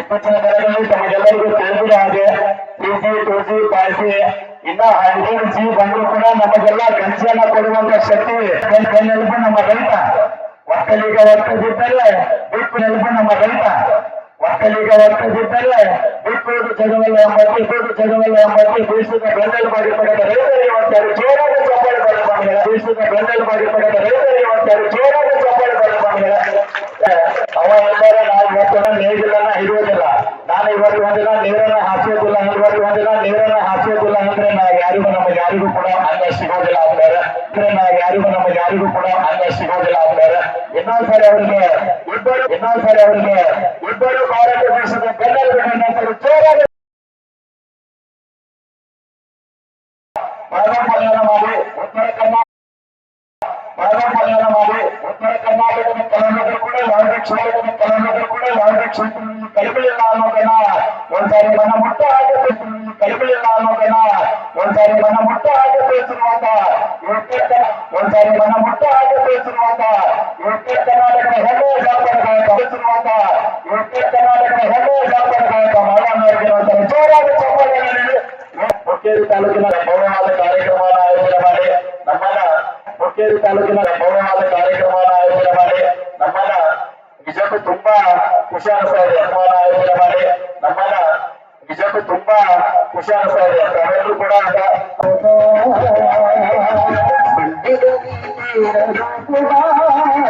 ಇಪ್ಪತ್ತರ ಬೆಳೆಗಳು ತಮಗೆಲ್ಲರಿಗೂ ತಿಳಿದಿರೋ ಹಾಗೆ ಪಿಜಿ ಟೂಜಿ ಪಾಸಿ ಇನ್ನ ಹೈಬ್ರಿಡ್ ಜಿ ಬಂದ್ರು ಕೂಡ ನಮಗೆಲ್ಲ ಕಂಚಿಯನ್ನ ಕೊಡುವಂತ ಶಕ್ತಿ ನೆನಪು ನಮ್ಮ ರೈತ ಒಕ್ಕಲಿಗ ಒಕ್ಕದಿದ್ದರೆ ಬಿಟ್ಟು ನೆನಪು ನಮ್ಮ ರೈತ ಒಕ್ಕಲಿಗ ಒಕ್ಕದಿದ್ದರೆ ಬಿಟ್ಟು ಜಗವಲ್ಲ ಎಂಬತ್ತಿ ಬಿಟ್ಟು ಜಗವಲ್ಲ ಎಂಬತ್ತಿ ಬೀಸುತ್ತ ಬೆಂದಲು ಮಾಡಿ ಪಡೆದ ರೈತರಿಗೆ ಒಟ್ಟಾರೆ ಜೋರಾದ ಚಪ್ಪಾಳೆ ಬರಬಾರದು ಬೀಸುತ್ತ ಬೆಂದಲು ಮಾಡಿ ಪಡೆದ ರೈತರಿಗೆ ಒಟ್ಟಾರೆ ನಾ ಯಾರಿಗೂ ನಮ್ಮ ಯಾರಿಗೂ ಕೂಡ ಅನ್ನ ಸಿಗೋದಿಲ್ಲ ಅಂತಾರೆ ಇನ್ನೊಂದ್ ಸಾರಿ ಅವರಿಗೆ ಇಬ್ಬರು ಇನ್ನೊಂದ್ ಸಾರಿ ಅವರಿಗೆ ಇಬ್ಬರು ಭಾರತ ದೇಶದ ಬೆನ್ನೆಲುಬು ಜೋರಾಗಿ ಪದಪಾಲನ ಮಾಡಿ ಉತ್ತರ ಕರ್ನಾಟಕ ಪದಪಾಲನ ಮಾಡಿ ಉತ್ತರ ಕರ್ನಾಟಕದ ಕಲಾವಿದರು ಕೂಡ ಯಾವುದೇ ಕ್ಷೇತ್ರದ ಕಲಾವಿದರು ಕೂಡ ಯಾವುದೇ ಕ್ಷೇತ್ರದಲ್ಲಿ ಕೈಗಳಿಲ್ಲ ಅನ್ನೋದನ್ನ ಒಂದ್ಸಾರಿ ಮನ ಮುಟ್ಟ ಆಗಬೇಕು ರೇ ಮನ ಮೊಟ್ಟಾದೇಶ ಶುರುವಾತ ಯುತ್ತೆನಾ ಒಂದು ಸಾರಿ ಮನ ಮೊಟ್ಟಾದೇಶ ಶುರುವಾತ ಯುತ್ತೆನಾ ಅದಕ್ಕೆ ರಮೇಶ್ ಜಾಪ್ಡರ ಕವಚ ಶುರುವಾತ ಯುತ್ತೆನಾ ಅದಕ್ಕೆ ರಮೇಶ್ ಜಾಪ್ಡರ ಕವಚ ಮಲ್ಲನಾರ್ಕನ ಚೋರಾ ಚಪ್ಪಲನೆ ನಿಂದ ಹೊಕ್ಕೇರಿ ತಾಲೂಕಿನ ಮೌಲ್ಯಮಾಪನ ಕಾರ್ಯಕ್ರಮ ಆಯೋಜಣ ಮಾಡಿ ನಮ್ಮನ ಹೊಕ್ಕೇರಿ ತಾಲೂಕಿನ ಮೌಲ್ಯಮಾಪನ ಕಾರ್ಯಕ್ರಮ ಆಯೋಜಣ ಮಾಡಿ ನಮ್ಮನ ವಿಜಯ ತುಂಬಾ ಹುಷಾರಾಗಿ ಆಯೋಜಣ ಮಾಡಿ ನಮ್ಮನ ನಿಜಕ್ಕೂ ತುಂಬಾ ಖುಷಿ ಅನಿಸ್ತಾ ಇದೆ ತಾವೆಲ್ಲರೂ ಕೂಡ ಬಂಡಿದ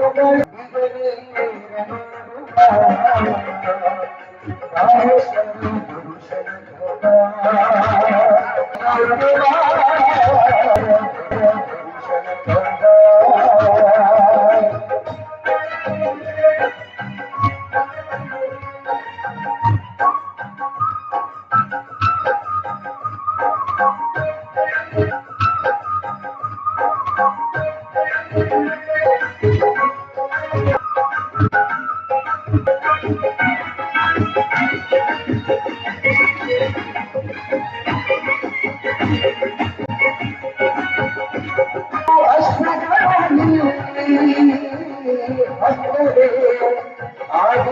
بجلی ميرا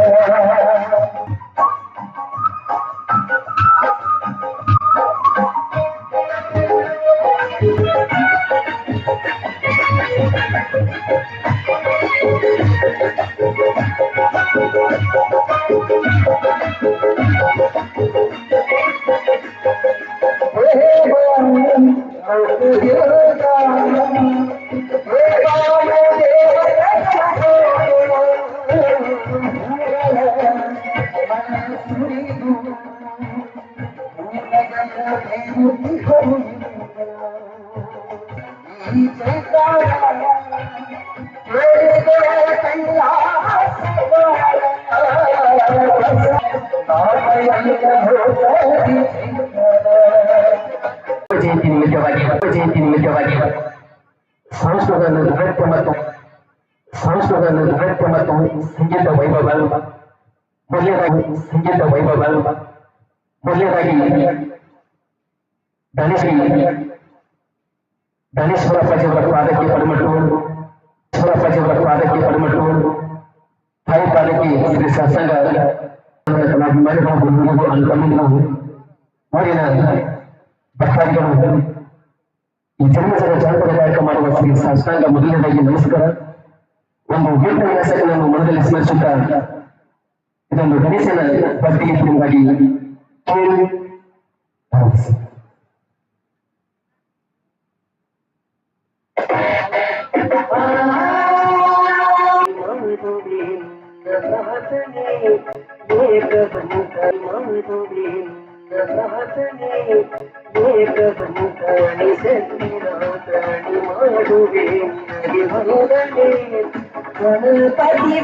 پي و نن او تي جي ري ಸಂಗೀತ ವೈಭವ ಬರಲ್ಲ ಮೊದಲನೇದಾಗಿ ಧನಿಷ್ಠಿ ಧನೇಶ್ವರ ಪಚವರ ಪಾದಕ್ಕೆ ಪಡಮಟ್ಟು ಈಶ್ವರ ಪಚವರ ಪಾದಕ್ಕೆ ಪಡಮಟ್ಟು ತಾಯಿ ಪಾದಕ್ಕೆ ಶ್ರೀ ಸತ್ಸಂಗ ಮರಿಬಾಬು ಅನುಕಮಗಳು ಊರಿನ ಭಕ್ತಾದಿಗಳು ಈ ಜನ್ಮಸರ ಜಾನಪದ ಕಾರ್ಯಕ್ರಮ ಮಾಡುವ ಶ್ರೀ ಸತ್ಸಂಗ ಮೊದಲನೇದಾಗಿ ನಮಸ್ಕಾರ ಒಂದು ಗೀತ ವಿನ್ಯಾಸಗಳನ್ನು ಮನದಲ್ಲಿ ಸ್ಮರಿಸುತ್ತಾ ಇದೊಂದು ಗಣೇಶನ ಭಕ್ತಿಗೆ ಕೇಳಿ గణపతి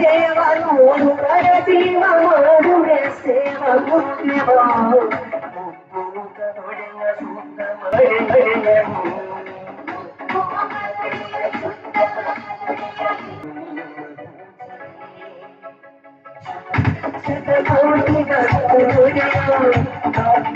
దేవను గణపతి మమరు సేవము దేవా Thank you.